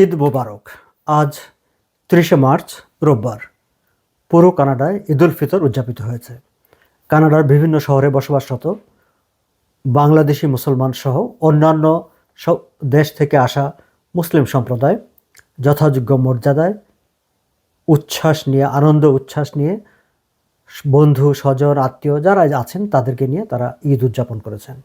ঈদ মোবারক। আজ তিরিশে মার্চ, রোববার। পুরো কানাডায় ঈদুল ফিতর উদযাপিত হয়েছে। কানাডার বিভিন্ন শহরে বসবাসরত বাংলাদেশি মুসলমান সহ অন্যান্য সব দেশ থেকে আসা মুসলিম সম্প্রদায় যথাযোগ্য মর্যাদায় উচ্ছ্বাস নিয়ে, আনন্দ উচ্ছ্বাস নিয়ে বন্ধু, স্বজন, আত্মীয় যারা আছেন তাদেরকে নিয়ে তারা ঈদ উদযাপন করেছেন।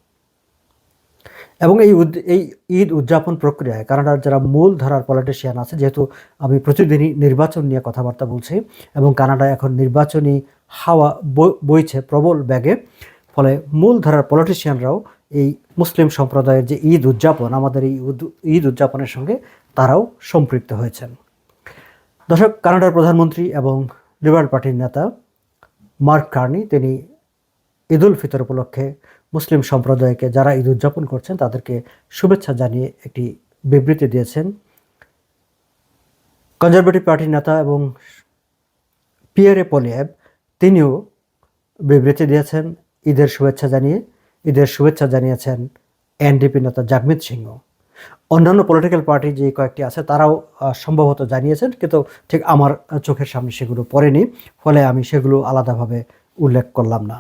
এবং এই এই ঈদ উদযাপন প্রক্রিয়ায় কানাডার যারা মূল ধারার পলিটিশিয়ান আছে, যেহেতু আমি প্রতিদিনই নির্বাচন নিয়ে কথাবার্তা বলছি এবং কানাডায় এখন নির্বাচনী হাওয়া বই- বইছে প্রবল ব্যাগে ফলে মূল ধারার পলিটিশিয়ানরাও এই মুসলিম সম্প্রদায়ের যে ঈদ উদযাপন, আমাদের এই ঈদ উদযাপনের সঙ্গে তারাও সম্পৃক্ত হয়েছেন। দর্শক, কানাডার প্রধানমন্ত্রী এবং লিবারেল পার্টির নেতা মার্ক কার্নি, তিনি ঈদুল ফিতর উপলক্ষে মুসলিম সম্প্রদায়কে যারা ঈদ উদযাপন করছেন, তাদেরকে শুভেচ্ছা জানিয়ে একটি বিবৃতি দিয়েছেন। কনজারভেটিভ পার্টির নেতা এবং পিয়ারে পলিয়াব, তিনিও বিবৃতি দিয়েছেন। ঈদের শুভেচ্ছা জানিয়ে, ঈদের শুভেচ্ছা জানিয়েছেন এনডিপি নেতা জাগমিত সিংহ। অন্যান্য পলিটিক্যাল পার্টি যে কয়েকটি আছে, তারাও সম্ভবত জানিয়েছেন, কিন্তু ঠিক আমার চোখের সামনে সেগুলো পড়েনি। ফলে আমি সেগুলো আলাদাভাবে উল্লেখ করলাম না।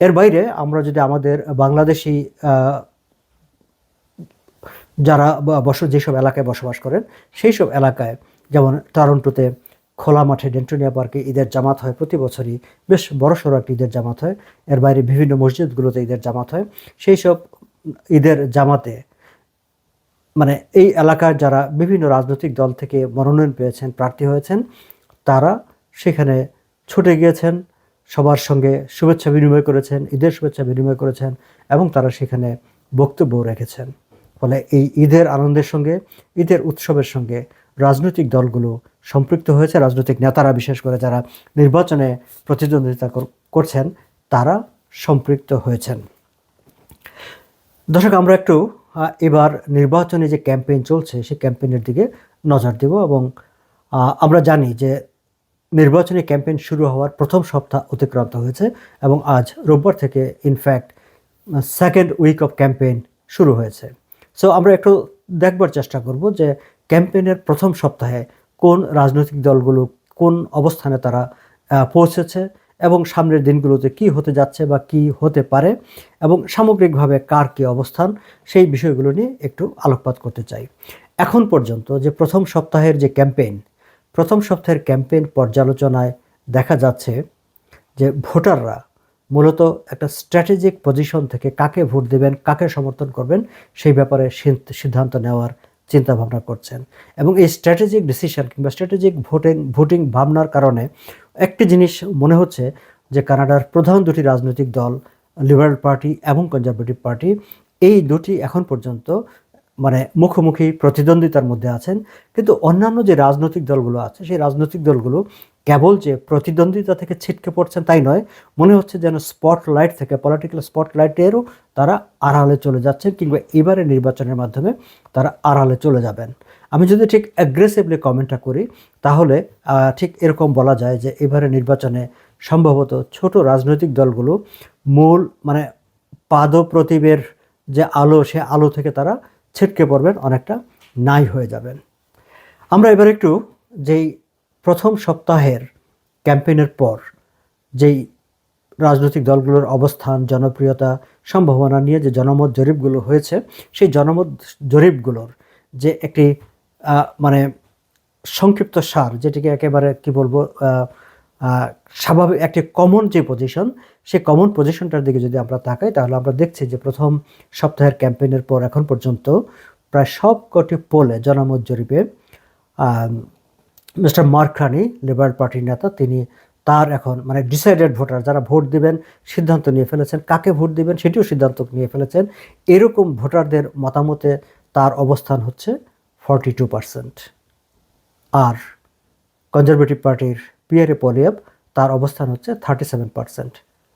এর বাইরে আমরা যদি আমাদের বাংলাদেশি যারা বস, যেসব এলাকায় বসবাস করেন সেই সব এলাকায়, যেমন টরন্টোতে খোলা মাঠে ডেন্টোনিয়া পার্কে ঈদের জামাত হয় প্রতি বছরই, বেশ বড়সড় একটি ঈদের জামাত হয়। এর বাইরে বিভিন্ন মসজিদগুলোতে ঈদের জামাত হয়। সেই সব ঈদের জামাতে মানে এই এলাকার যারা বিভিন্ন রাজনৈতিক দল থেকে মনোনয়ন পেয়েছেন, প্রার্থী হয়েছেন, তারা সেখানে ছুটে গিয়েছেন। সবার সঙ্গে শুভেচ্ছা বিনিময় করেছেন, ঈদের শুভেচ্ছা বিনিময় করেছেন এবং তারা সেখানে বক্তব্য রেখেছেন। ফলে এই ঈদের আনন্দের সঙ্গে, ঈদের উৎসবের সঙ্গে রাজনৈতিক দলগুলো সম্পৃক্ত হয়েছে। রাজনৈতিক নেতারা বিশেষ করে যারা নির্বাচনে প্রতিদ্বন্দ্বিতা করছেন, তারা সম্পৃক্ত হয়েছেন। দর্শক, আমরা একটু এবার নির্বাচনে যে ক্যাম্পেইন চলছে সেই ক্যাম্পেইনের দিকে নজর দেব এবং আমরা জানি যে নির্বাচনী ক্যাম্পেইন শুরু হওয়ার প্রথম সপ্তাহ অতিক্রান্ত হয়েছে এবং আজ রোববার থেকে in fact second week of campaign শুরু হয়েছে। সো আমরা একটু দেখবার চেষ্টা করব যে ক্যাম্পেইনের প্রথম সপ্তাহে কোন রাজনৈতিক দলগুলো কোন অবস্থানে তারা পৌঁছেছে এবং সামনের দিনগুলোতে কি হতে যাচ্ছে বা কি হতে পারে এবং সামগ্রিকভাবে কার কী অবস্থান, সেই বিষয়গুলো নিয়ে একটু আলোকপাত করতে চাই। এখন পর্যন্ত যে প্রথম সপ্তাহের যে ক্যাম্পেইন প্রথম সপ্তাহের ক্যাম্পেইন পর্যালোচনায় দেখা যাচ্ছে যে ভোটাররা মূলত একটা স্ট্র্যাটেজিক পজিশন থেকে কাকে ভোট দেবেন, কাকে সমর্থন করবেন, সেই ব্যাপারে সিদ্ধান্ত নেওয়ার চিন্তা ভাবনা করছেন। এবং এই স্ট্র্যাটেজিক ডিসিশন কিংবা স্ট্র্যাটেজিক ভোটিং ভোটিং ভাবনার কারণে একটি জিনিস মনে হচ্ছে যে কানাডার প্রধান দুটি রাজনৈতিক দল, লিবারেল পার্টি এবং কনজারভেটিভ পার্টি, এই দুটি এখন পর্যন্ত মানে মুখোমুখি প্রতিদ্বন্দ্বিতার মধ্যে আছেন। কিন্তু অন্যান্য যে রাজনৈতিক দলগুলো আছে, সেই রাজনৈতিক দলগুলো কেবল যে প্রতিদ্বন্দ্বিতা থেকে ছিটকে পড়ছেন তাই নয়, মনে হচ্ছে যেন স্পটলাইট থেকে পলিটিক্যাল স্পটলাইটেরও তারা আড়ালে চলে যাচ্ছেন কিংবা এবারে নির্বাচনের মাধ্যমে তারা আড়ালে চলে যাবেন। আমি যদি ঠিক অ্যাগ্রেসিভলি কমেন্টটা করি, তাহলে ঠিক এরকম বলা যায় যে এবারে নির্বাচনে সম্ভবত ছোট রাজনৈতিক দলগুলো মূল মানে পাদপ্রতিবের যে আলো, সে আলো থেকে তারা ছিটকে পড়বেন, অনেকটা নাই হয়ে যাবেন। আমরা এবার একটু যেই প্রথম সপ্তাহের ক্যাম্পেইনের পর যেই রাজনৈতিক দলগুলোর অবস্থান, জনপ্রিয়তা, সম্ভাবনা নিয়ে যে জনমত জরিপগুলো হয়েছে, সেই জনমত জরিপগুলোর যে একটি মানে সংক্ষিপ্ত সার, যেটিকে একেবারে কি বলব স্বাভাবিক একটি কমন যে পজিশন সেই কমন পজিশনটার দিকে যদি আমরা তাকাই, তাহলে আমরা দেখছি যে প্রথম সপ্তাহের ক্যাম্পেইনের পর এখন পর্যন্ত প্রায় সব কটি পোলে জনমত জরিপে মিস্টার মার্ক রানি লিবারেল পার্টির নেতা, তিনি তার এখন মানে ডিসাইডেড ভোটার যারা ভোট দিবেন, সিদ্ধান্ত নিয়ে ফেলেছেন। কাকে ভোট দিবেন সেটিও সিদ্ধান্ত নিয়ে ফেলেছেন। এরকম ভোটারদের মতামতে তার অবস্থান হচ্ছে ফর্টি টু পার্সেন্ট আর কনজারভেটিভ পার্টির পিয়ারে পলিয়াব তার অবস্থান হচ্ছে থার্টি সেভেন পার্সেন্ট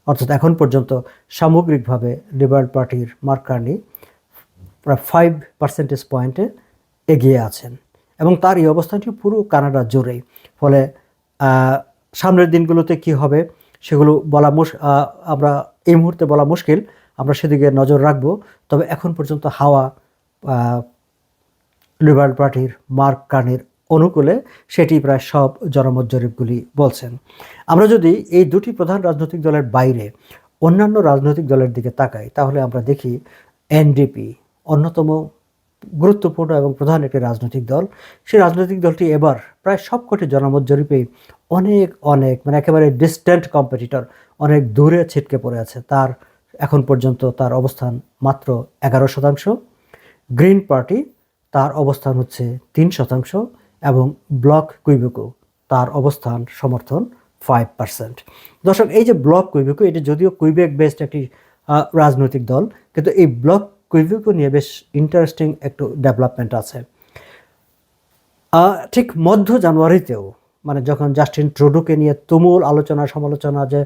অর্থাৎ এখন পর্যন্ত সামগ্রিকভাবে লিবারেল পার্টির মার্ক কার্নি প্রায় ফাইভ পার্সেন্টেজ পয়েন্টে এগিয়ে আছেন। এবং তার এই অবস্থানটি পুরো কানাডা জুড়েই। ফলে সামনের দিনগুলোতে কি হবে সেগুলো বলা মুশ আমরা এই মুহূর্তে বলা মুশকিল। আমরা সেদিকে নজর রাখব। তবে এখন পর্যন্ত হাওয়া লিবারেল পার্টির মার্ক কার্নির অনুকূলে সেটি প্রায় সব জনমত জরিপগুলি বলছেন। আমরা যদি এই দুটি প্রধান রাজনৈতিক দলের বাইরে অন্যান্য রাজনৈতিক দলের দিকে তাকাই, তাহলে আমরা দেখি এনডিপি অন্যতম গুরুত্বপূর্ণ এবং প্রধান একটি রাজনৈতিক দল। সেই রাজনৈতিক দলটি এবার প্রায় সবকটি জনমত জরিপেই অনেক অনেক মানে একেবারে ডিস্ট্যান্ট কম্পিটিটর অনেক দূরে ছিটকে পড়ে আছে। তার এখন পর্যন্ত তার অবস্থান মাত্র এগারো শতাংশ। গ্রিন পার্টি তার অবস্থান হচ্ছে তিন শতাংশ। এবং ব্লক কুইবেকো, তার অবস্থান সমর্থন ফাইভ পার্সেন্ট দর্শক, এই যে ব্লক কুইবেকো, এটি যদিও কুইবেক বেসড একটি রাজনৈতিক দল, কিন্তু এই ব্লক কুইবেকো নিয়ে বেশ ইন্টারেস্টিং একটু ডেভেলপমেন্ট আছে। ঠিক মধ্য জানুয়ারিতেও মানে যখন জাস্টিন ট্রুডোকে নিয়ে তুমুল আলোচনা, সমালোচনা যে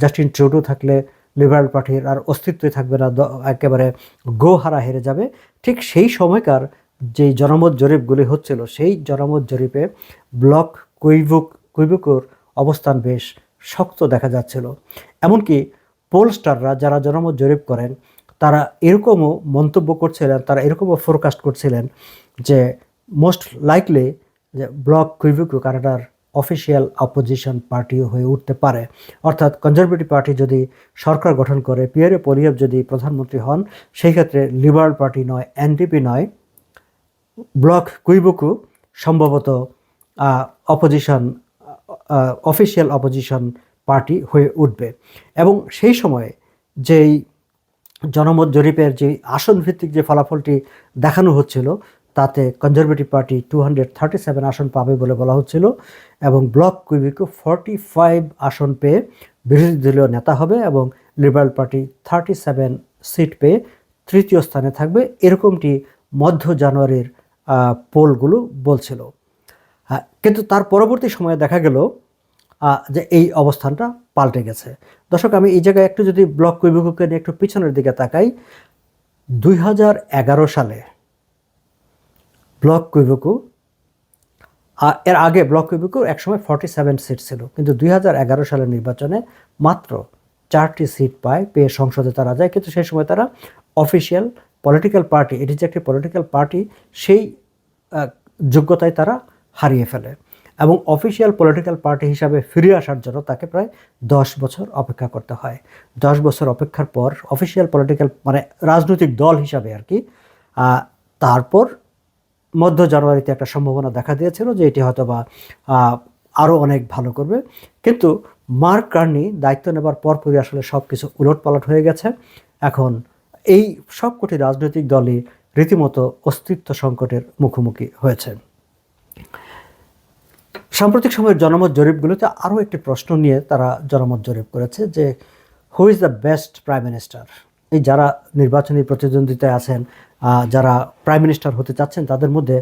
জাস্টিন ট্রুডো থাকলে লিবারেল পার্টির আর অস্তিত্বই থাকবে না একেবারে গো হারা হেরে যাবে, ঠিক সেই সময়কার যেই জনমত জরিপগুলি হচ্ছিল, সেই জনমত জরিপে ব্লক কুইবুক, কুইবুকুর অবস্থান বেশ শক্ত দেখা যাচ্ছিল। এমনকি পোলস্টাররা যারা জনমত জরিপ করেন, তারা এরকমও মন্তব্য করছিলেন, তারা এরকমও ফোরকাস্ট করছিলেন যে মোস্ট লাইকলি যে ব্লক কুইবুকু কানাডার অফিসিয়াল অপোজিশন পার্টিও হয়ে উঠতে পারে। অর্থাৎ কনজারভেটিভ পার্টি যদি সরকার গঠন করে পিয়ারে পলিয়েভ যদি প্রধানমন্ত্রী হন, সেই ক্ষেত্রে লিবারাল পার্টি নয় এনডিপি নয়। ব্লক কুইবুকু সম্ভবত অপোজিশন অফিসিয়াল অপোজিশন পার্টি হয়ে উঠবে। এবং সেই সময়ে যেই জনমত জরিপের যে আসন ভিত্তিক যে ফলাফলটি দেখানো হচ্ছিল, তাতে conservative party two hundred thirty seven আসন পাবে বলে বলা হচ্ছিল এবং ব্লক কুইবিকো ফর্টি ফাইভ আসন পেয়ে বিরোধী দলীয় নেতা হবে এবং liberal party thirty seven seat পেয়ে তৃতীয় স্থানে থাকবে। এরকমটি মধ্য জানুয়ারির পোলগুলো বলছিল। হ্যাঁ কিন্তু তার পরবর্তী সময়ে দেখা গেল যে এই অবস্থানটা পাল্টে গেছে। দর্শক, আমি এই জায়গায় একটু যদি ব্লক কুইবিকুকে নিয়ে একটু পিছনের দিকে তাকাই, দুই হাজার এগারো সালে ব্লক কুইবুকু আ- এর আগে ব্লক কুইবুকু একসময় ফর্টি সেভেন সিট ছিল, কিন্তু দুই হাজার এগারো সালের নির্বাচনে মাত্র চারটি সিট পায়, পেয়ে সংসদে তারা যায়, কিন্তু সেই সময় তারা অফিসিয়াল পলিটিক্যাল পার্টি এটি যে একটি পলিটিক্যাল পার্টি সেই যোগ্যতায় তারা হারিয়ে ফেলে। এবং অফিসিয়াল পলিটিক্যাল পার্টি হিসাবে ফিরে আসার জন্য তাকে প্রায় দশ বছর অপেক্ষা করতে হয়। দশ বছর অপেক্ষার পর অফিসিয়াল পলিটিক্যাল মানে রাজনৈতিক দল হিসাবে আর কি তারপর মধ্য জানুয়ারিতে একটা সম্ভাবনা দেখা দিয়েছিল যে এটি হয়তো বা আরও অনেক ভালো করবে। কিন্তু মার্ক কার্নি দায়িত্ব নেবার পরপরই আসলে সব কিছু উলটপালট হয়ে গেছে। এখন এই সবকটি রাজনৈতিক দলই রীতিমতো অস্তিত্ব সংকটের মুখোমুখি হয়েছে। সাম্প্রতিক সময়ের জনমত জরিপগুলোতে আরও একটি প্রশ্ন নিয়ে তারা জনমত জরিপ করেছে যে who is the best prime minister এই যারা নির্বাচনী প্রতিদ্বন্দ্বিতায় আছেন যারা প্রাইম মিনিস্টার হতে চাচ্ছেন, তাদের মধ্যে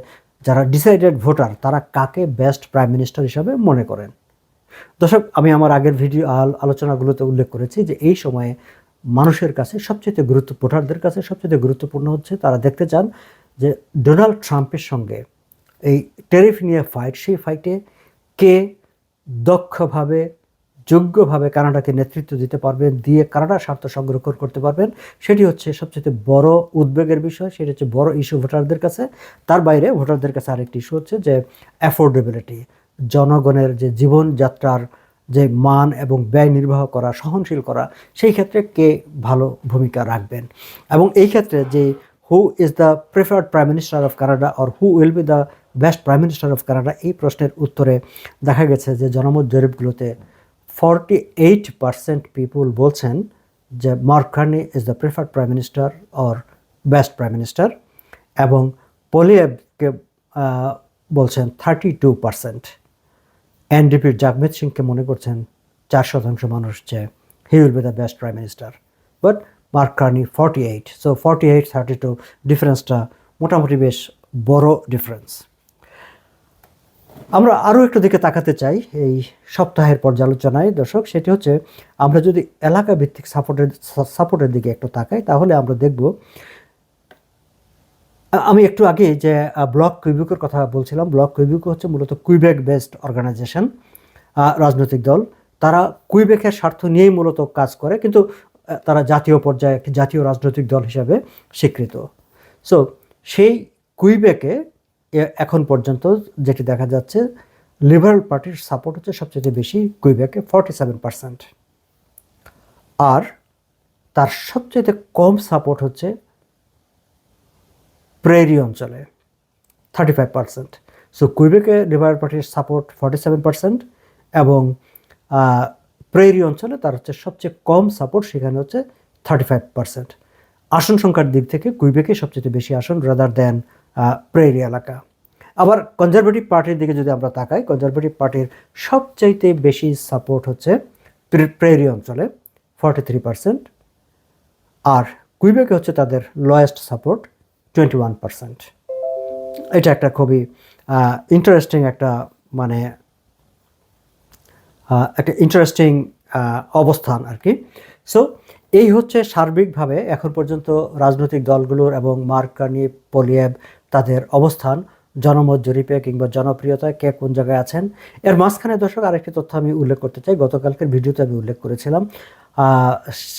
যারা ডিসাইডেড ভোটার তারা কাকে বেস্ট প্রাইম মিনিস্টার হিসাবে মনে করেন? দর্শক, আমি আমার আগের ভিডিও আলোচনাগুলোতে উল্লেখ করেছি যে, এই সময়ে মানুষের কাছে সবচেয়ে গুরুত্ব, ভোটারদের কাছে সবচেয়ে গুরুত্বপূর্ণ হচ্ছে তারা দেখতে চান যে ডোনাল্ড ট্রাম্পের সঙ্গে এই টেরিফ নিয়ে ফাইট সেই ফাইটে কে দক্ষভাবে, যোগ্যভাবে কানাডাকে নেতৃত্ব দিতে পারবেন, দিয়ে কানাডার স্বার্থ সংরক্ষণ করতে পারবেন, সেটি হচ্ছে সবচেয়ে বড় উদ্বেগের বিষয়, সেটি হচ্ছে বড় ইস্যু ভোটারদের কাছে। তার বাইরে ভোটারদের কাছে আরেকটি ইস্যু হচ্ছে যে অ্যাফোর্ডেবিলিটি জনগণের যে জীবনযাত্রার যে মান এবং ব্যয় নির্বাহ করা, সহনশীল করা, সেই ক্ষেত্রে কে ভালো ভূমিকা রাখবেন? এবং এই ক্ষেত্রে যে who is the preferred prime minister of Canada or who will be the best prime minister of Canada এই প্রশ্নের উত্তরে দেখা গেছে যে জনমত জরিপগুলোতে ফর্টি এইট পার্সেন্ট পিপুল বলছেন যে Mark Carney is the preferred prime minister or best prime minister এবং পলিয়েবকে বলছেন থার্টি টু পার্সেন্ট এনডিপির জাগমেদ সিংকে মনে করছেন চার শতাংশ মানুষ যে he will be the best prime minister but Mark Carney forty eight so forty eight thirty two ডিফারেন্সটা মোটামুটি বেশ বড় ডিফারেন্স আমরা আরও একটু দিকে তাকাতে চাই এই সপ্তাহের পর্যালোচনায়। দর্শক, সেটি হচ্ছে আমরা যদি এলাকা ভিত্তিক সাপোর্টের সাপোর্টের দিকে একটু তাকাই, তাহলে আমরা দেখব আমি একটু আগে যে ব্লক কুইবিকের কথা বলছিলাম, ব্লক কুইবিক হচ্ছে মূলত কুইবেক বেসড অর্গানাইজেশন রাজনৈতিক দল। তারা কুইবেকের স্বার্থ নিয়েই মূলত কাজ করে, কিন্তু তারা জাতীয় পর্যায়ে একটি জাতীয় রাজনৈতিক দল হিসাবে স্বীকৃত। সো সেই কুইবেকে এখন পর্যন্ত যেটি দেখা যাচ্ছে লিবারেল পার্টির সাপোর্ট হচ্ছে সবচেয়ে বেশি কুইবেকে ফর্টি সেভেন পার্সেন্ট আর তার সবচেয়ে কম সাপোর্ট হচ্ছে প্রেরি অঞ্চলে থার্টি ফাইভ পার্সেন্ট সো কুইবেকে লিবারেল পার্টির সাপোর্ট ফর্টি সেভেন পার্সেন্ট এবং প্রেরি অঞ্চলে তার হচ্ছে সবচেয়ে কম সাপোর্ট সেখানে হচ্ছে থার্টি ফাইভ পার্সেন্ট আসন সংখ্যার দিক থেকে কুইবেকে সবচেয়ে বেশি আসন রাদার দেন প্রেরি এলাকা। আবার কনজারভেটিভ পার্টির দিকে যদি আমরা তাকাই কনজারভেটিভ পার্টির সবচাইতে বেশি সাপোর্ট হচ্ছে প্রেরি অঞ্চলে ফর্টি থ্রি পার্সেন্ট আর কুইবেকে হচ্ছে তাদের lowest support twenty one percent এটা একটা খুবই ইন্টারেস্টিং একটা মানে একটা ইন্টারেস্টিং অবস্থান আর কি। সো এই হচ্ছে সার্বিকভাবে এখন পর্যন্ত রাজনৈতিক দলগুলোর এবং মার্কানি পলিয়েব তাদের অবস্থান, জনমত জরিপে কিংবা জনপ্রিয়তায় কে কোন জায়গায় আছেন। এর মাঝখানে দর্শক আরেকটি তথ্য আমি উল্লেখ করতে চাই, গতকালকের ভিডিওতে আমি উল্লেখ করেছিলাম।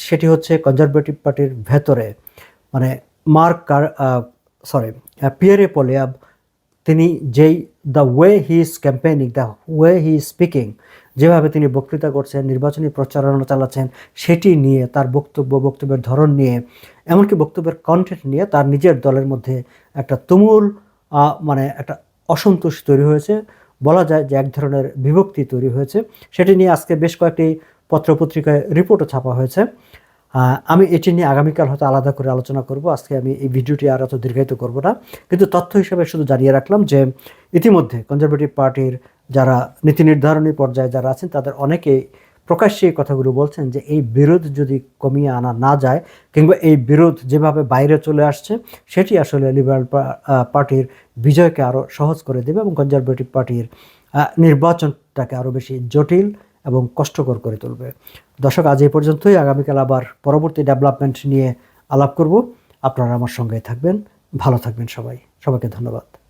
সেটি হচ্ছে কনজারভেটিভ পার্টির ভেতরে মানে মার্ক কার সরি পিয়ারে পলিয়াব তিনি যেই the way he is campaigning the way he is speaking যেভাবে তিনি বক্তৃতা করছেন, নির্বাচনী প্রচারণা চালাচ্ছেন, সেটি নিয়ে, তার বক্তব্য, বক্তব্যের ধরন নিয়ে, এমনকি বক্তব্যের কন্টেন্ট নিয়ে তার নিজের দলের মধ্যে একটা তুমুল মানে একটা অসন্তোষ তৈরি হয়েছে। বলা যায় যে এক ধরনের বিভক্তি তৈরি হয়েছে। সেটি নিয়ে আজকে বেশ কয়েকটি পত্রপত্রিকায় রিপোর্টও ছাপা হয়েছে। আমি এটি নিয়ে আগামীকাল হয়তো আলাদা করে আলোচনা করব। আজকে আমি এই ভিডিওটি আর এত দীর্ঘায়িত করব না। কিন্তু তথ্য হিসেবে শুধু জানিয়ে রাখলাম যে, ইতিমধ্যে কনজারভেটিভ পার্টির যারা নীতি নির্ধারণী পর্যায়ে যারা আছেন, তাদের অনেকেই প্রকাশ্যে কথাগুলো বলছেন যে, এই বিরোধ যদি কমিয়ে আনা না যায় কিংবা এই বিরোধ যেভাবে বাইরে চলে আসছে, সেটি আসলে লিবারেল পার্টির বিজয়কে আরও সহজ করে দেবে এবং কনজারভেটিভ পার্টির নির্বাচনটাকে আরও বেশি জটিল এবং কষ্টকর করে তুলবে। দর্শক, আজ এই পর্যন্তই। আগামীকাল আবার পরবর্তী ডেভেলপমেন্ট নিয়ে আলাপ করব। আপনারা আমার সঙ্গে থাকবেন। ভালো থাকবেন সবাই। সবাইকে ধন্যবাদ।